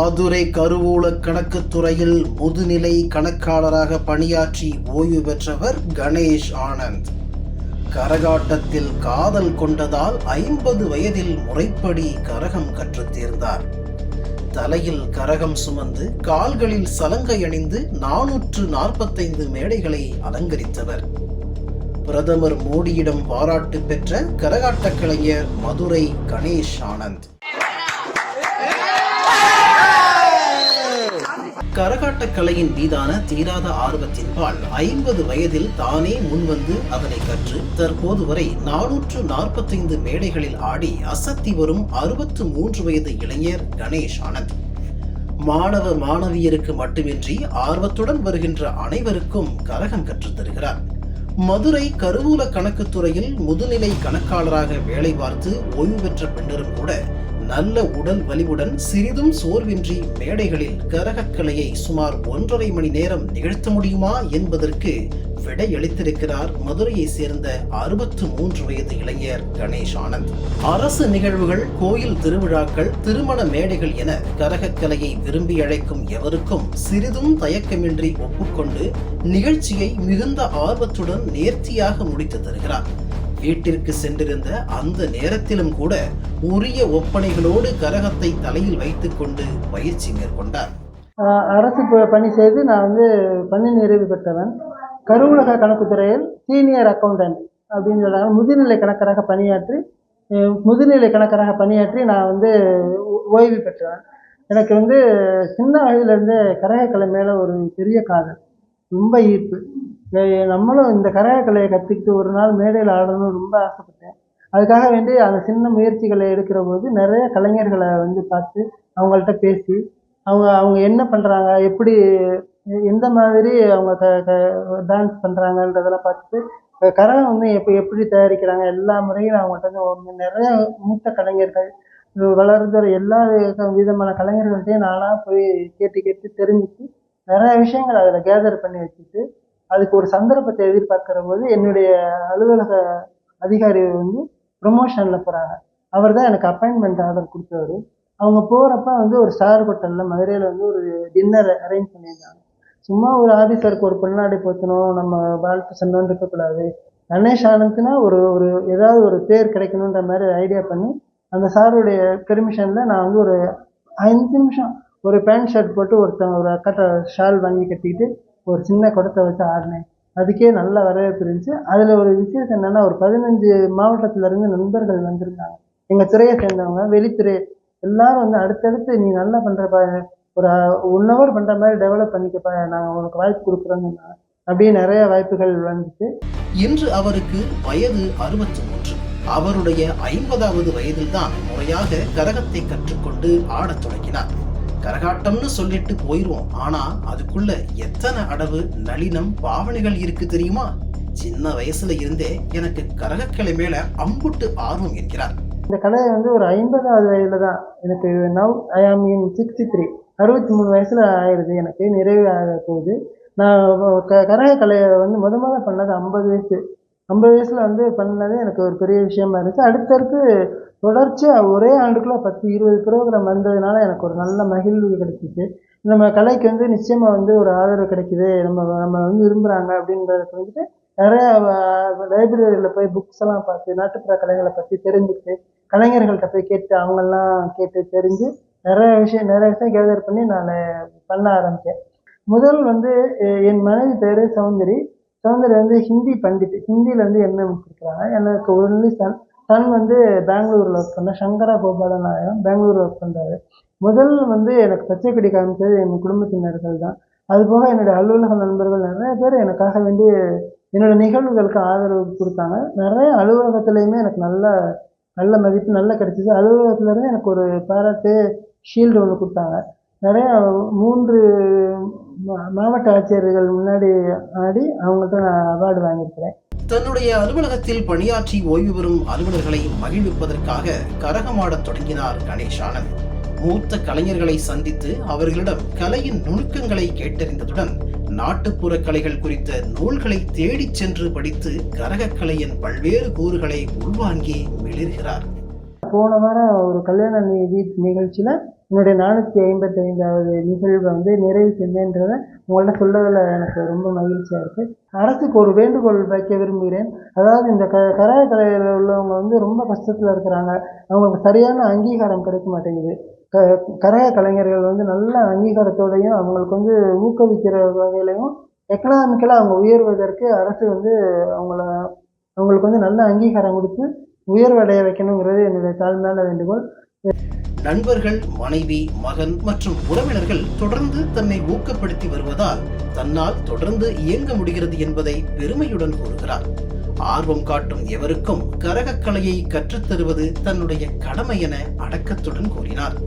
மதுரை கருவூல கணக்குத்துறையில் முதுநிலை கணக்காளராக பணியாற்றி ஓய்வு பெற்றவர் கணேஷ் ஆனந்த். கரகாட்டத்தில் காதல் கொண்டதால் ஐம்பது வயதில் முறைப்படி கரகம் கற்றுத் தேர்ந்தார். தலையில் கரகம் சுமந்து கால்களில் சலங்கை அணிந்து நானூற்று நாற்பத்தைந்து மேடைகளை அலங்கரித்தவர். பிரதமர் மோடியிடம் பாராட்டு பெற்ற கரகாட்ட கலைஞர் மதுரை கணேஷ் ஆனந்த். கரகாட்ட கலையின் மீதான தீராத ஆர்வத்தின்பால் ஐம்பது வயதில் தானே முன்வந்து அதனை கற்று தற்போது வரை நானூற்று நாற்பத்தைந்து மேடைகளில் ஆடி அசத்தி வரும் அறுபத்து மூன்று வயது இளைஞர் கணேஷ் ஆனந்த். மாணவ மாணவியருக்கு மட்டுமின்றி ஆர்வத்துடன் வருகின்ற அனைவருக்கும் கரகம் கற்றுத் தருகிறார். மதுரை கருவூல கணக்குத்துறையில் முதுநிலை கணக்காளராக வேலை பார்த்து ஓய்வு பெற்ற பின்னரும் கூட நல்ல உடல் வலிவுடன் சிறிதும் சோர்வின்றி மேடைகளில் கரகக்கலையை சுமார் ஒன்றரை மணி நேரம் நிகழ்த்த முடியுமா என்பதற்கு விடையளித்திருக்கிறார் மதுரையை சேர்ந்த அறுபத்து மூன்று வயது இளைஞர் கணேஷ் ஆனந்த். அரசு நிகழ்வுகள் கோயில் திருவிழாக்கள் திருமண மேடைகள் என கரகக்கலையை விரும்பி அழைக்கும் எவருக்கும் சிறிதும் தயக்கமின்றி ஒப்புக்கொண்டு நிகழ்ச்சியை மிகுந்த ஆர்வத்துடன் நேர்த்தியாக முடித்து தருகிறார். வீட்டிற்கு சென்றிருந்த அந்த நேரத்திலும் கூட உரிய ஒப்பனைகளோடு கரகத்தை தலையில் வைத்துக்கொண்டு பயிற்சி மேற்கொண்டார். அரசு ப- பணி செய்து நான் வந்து பணி நிறைவு பெற்றவன். கருவூலக கணக்குத்துறையில் சீனியர் அக்கௌண்டன்ட் அப்படின்னு சொல்றாங்க. முதுநிலை கணக்கராக பணியாற்றி முதுநிலை கணக்கராக பணியாற்றி நான் வந்து ஓய்வு பெற்றவன். எனக்கு வந்து சின்ன வயதுலேருந்து கரகக்கலை மேலே ஒரு பெரிய காதல் ரொம்ப ஈர்ப்பு. நம்மளும் இந்த கரகக்கலையை கற்றுக்கிட்டு ஒரு நாள் மேடையில் ஆடணும்னு ரொம்ப ஆசைப்பட்டேன். அதுக்காக வேண்டி அந்த சின்ன முயற்சிகளை எடுக்கிற போது நிறைய கலைஞர்களை வந்து பார்த்து அவங்கள்ட்ட பேசி அவங்க அவங்க என்ன பண்ணுறாங்க எப்படி எந்த மாதிரி அவங்க க க டான்ஸ் பண்ணுறாங்கன்றதெல்லாம் பார்த்துட்டு கரகம் வந்து எப்போ எப்படி தயாரிக்கிறாங்க எல்லா முறையும் அவங்கள்ட்ட வந்து நிறைய மூத்த கலைஞர்கள் இது எல்லா வித- விதமான கலைஞர்கள்ட்டையும் நானாக போய் கேட்டு கேட்டு தெரிஞ்சுட்டு நிறைய விஷயங்கள் அதில் கேதர் பண்ணி வச்சுட்டு அதுக்கு ஒரு சந்தர்ப்பத்தை எதிர்பார்க்கிற போது என்னுடைய அலுவலக அதிகாரி வந்து ப்ரொமோஷனில் போகிறாங்க அவர் தான் எனக்கு அப்பாயின்மெண்ட் ஆர்டர் கொடுத்தவர். அவங்க போகிறப்ப வந்து ஒரு ஸ்டார் ஹோட்டலில் மதுரையில் வந்து ஒரு டின்னர் அரேஞ்ச் பண்ணியிருந்தாங்க. சும்மா ஒரு ஆஃபீஸருக்கு ஒரு பொன்னாடி போத்தணும் நம்ம வாழ்த்து சொன்னோன்னு இருக்கக்கூடாது. கணேஷ் ஆனந்த்னா ஒரு ஒரு ஏதாவது ஒரு பேர் கிடைக்கணுன்ற மாதிரி ஐடியா பண்ணி அந்த சாருடைய பெர்மிஷனில் நான் வந்து ஒரு அஞ்சு நிமிஷம் ஒரு பேண்ட் ஷர்ட் போட்டு ஒருத்தவங்க ஒரு அக்கட்ட ஷால் வாங்கி கட்டிக்கிட்டு ஒரு சின்ன குடத்தை வச்சு ஆடினேன். அதுக்கே நல்ல வரவேற்பு இருந்துச்சு. அதில் ஒரு விசேஷம் என்னென்னா ஒரு பதினஞ்சு மாவட்டத்திலேருந்து நண்பர்கள் வந்திருந்தாங்க. எங்கள் துறையை சேர்ந்தவங்க வெளித்துறை எல்லாரும் வந்து அடுத்தடுத்து நீ நல்லா பண்ணுறப்பா ஒரு ஒன் ஹவர் பண்ணுற மாதிரி டெவலப் பண்ணிக்கப்பா நாங்கள் உனக்கு வாய்ப்பு கொடுக்குறோன்னு அப்படியே நிறைய வாய்ப்புகள் வந்துச்சு. இன்று அவருக்கு வயது அறுபத்தி மூன்று அவருடைய ஐம்பதாவது வயதில்தான் முறையாக கரகத்தை கற்றுக்கொண்டு ஆடத் தொடங்கினார். கரகாட்டம்னு சொல்லிட்டு போயிடுவோம் ஆனா அதுக்குள்ள எத்தனை அடவு நளினம் பாவனைகள் இருக்கு தெரியுமா? சின்ன வயசுல இருந்தே எனக்கு கரகக்கலை மேல அம்புட்டு ஆர்வம் என்கிறார். இந்த கலை வந்து ஒரு ஐம்பதாவது வயதில் தான். எனக்கு நவ் ஐ ஆம் இன் சிக்ஸ்டி த்ரீ அறுபத்தி மூணு வயசில் ஆயிடுது எனக்கு நிறைவு ஆக போகுது நான் க கரக கலையை வந்து முத முத பண்ணது ஐம்பது வயசு. ஐம்பது வயசில் வந்து பண்ணது எனக்கு ஒரு பெரிய விஷயமா இருந்துச்சு. அடுத்தடுத்து தொடர்ச்சியாக ஒரே ஆண்டுக்குள்ளே பத்து இருபது ப்ரோக்ராம் வந்ததுனால எனக்கு ஒரு நல்ல மகிழ்வு கிடைச்சிச்சு. நம்ம கலைக்கு வந்து நிச்சயமாக வந்து ஒரு ஆதரவு கிடைக்குது. நம்ம நம்ம வந்து விரும்புகிறாங்க அப்படின்றத வந்துட்டு நிறைய லைப்ரரியில் போய் புக்ஸ் எல்லாம் பார்த்து நாட்டுப்புற கலைகளை பற்றி தெரிஞ்சுக்கிட்டு கலைஞர்கள்ட்ட போய் கேட்டு அவங்கெல்லாம் கேட்டு தெரிஞ்சு நிறைய விஷயம் நிறைய விஷயம் கேதர் பண்ணி நான் பண்ண ஆரம்பித்தேன் முதல் வந்து எ- என் மனைவி பேர் சௌந்தரி. சௌந்தரி வந்து ஹிந்தி பண்டிட் ஹிந்தியில் வந்து என்ன கொடுக்குறாங்க? எனக்கு ஒன்லி சன் சன் வந்து பெங்களூரில் ஒர்க் பண்ண சங்கரா கோபால நாயகம் பெங்களூர் ஒர்க் பண்ணுறாரு முதல் வந்து எனக்கு பச்சை கொடி காமிச்சது என் குடும்பத்தினர்கள் தான். அதுபோக என்னுடைய அலுவலக நண்பர்கள் நிறைய பேர் எனக்காக வேண்டி என்னோட நிகழ்வுகளுக்கு ஆதரவு கொடுத்தாங்க. நிறைய அலுவலகத்துலேயுமே எனக்கு நல்ல நல்ல மதிப்பு நல்ல கிடைச்சிது. அலுவலகத்துலேருந்து எனக்கு ஒரு பாராட்டு ஷீல்டு ஒன்று கொடுத்தாங்க. நிறைய மூன்று மாவட்ட ஆட்சியர்கள் முன்னாடி ஆடி அவங்கள்ட்ட நான் அவார்டு வாங்கியிருக்கிறேன். தன்னுடைய அலுவலகத்தில் பணியாற்றி ஓய்வு பெறும் அலுவலர்களை மகிழ்விப்பதற்காக கரகமாடத் தொடங்கினார் கணேஷ் ஆனந்த். மூத்த கலைஞர்களை சந்தித்து அவர்களிடம் கலையின் நுணுக்கங்களை கேட்டறிந்ததுடன் நாட்டுப்புற கலைகள் குறித்த நூல்களை தேடிச் சென்று படித்து கரகக்கலையின் பல்வேறு கூறுகளை உள்வாங்கி மிளிர்கிறார். போன வாரம் ஒரு கல்யாண நிகழ்ச்சியில் என்னுடைய நானூற்றி ஐம்பத்தி ஐந்தாவது நிகழ்வை வந்து நிறைவு செஞ்சேன்றதை உங்கள்ட்ட சொல்றதுல எனக்கு ரொம்ப மகிழ்ச்சியாக இருக்குது அரசுக்கு ஒரு வேண்டுகோள் வைக்க விரும்புகிறேன். அதாவது இந்த க கரக கலையில் உள்ளவங்க வந்து ரொம்ப கஷ்டத்தில் இருக்கிறாங்க. அவங்களுக்கு சரியான அங்கீகாரம் கிடைக்க மாட்டேங்குது. க கரக கலைஞர்கள் வந்து நல்ல அங்கீகாரத்தோடையும் அவங்களுக்கு வந்து ஊக்குவிக்கிற வகையிலையும் எக்கனாமிக்கலாக அவங்க உயர்வதற்கு அரசு வந்து அவங்கள அவங்களுக்கு வந்து நல்ல அங்கீகாரம் கொடுத்து உயர்வடைய வைக்கணுங்கிறது என்னுடைய தாழ்மையான வேண்டுகோள். நண்பர்கள் மனைவி மகன் மற்றும் உறவினர்கள் தொடர்ந்து தன்னை ஊக்கப்படுத்தி வருவதால் தன்னால் தொடர்ந்து இயங்க முடிகிறது என்பதை பெருமையுடன் கூறுகிறார். ஆர்வம் காட்டும் எவருக்கும் கரகக்கலையை கற்றுத்தருவது தன்னுடைய கடமை என அடக்கத்துடன் கூறினார்.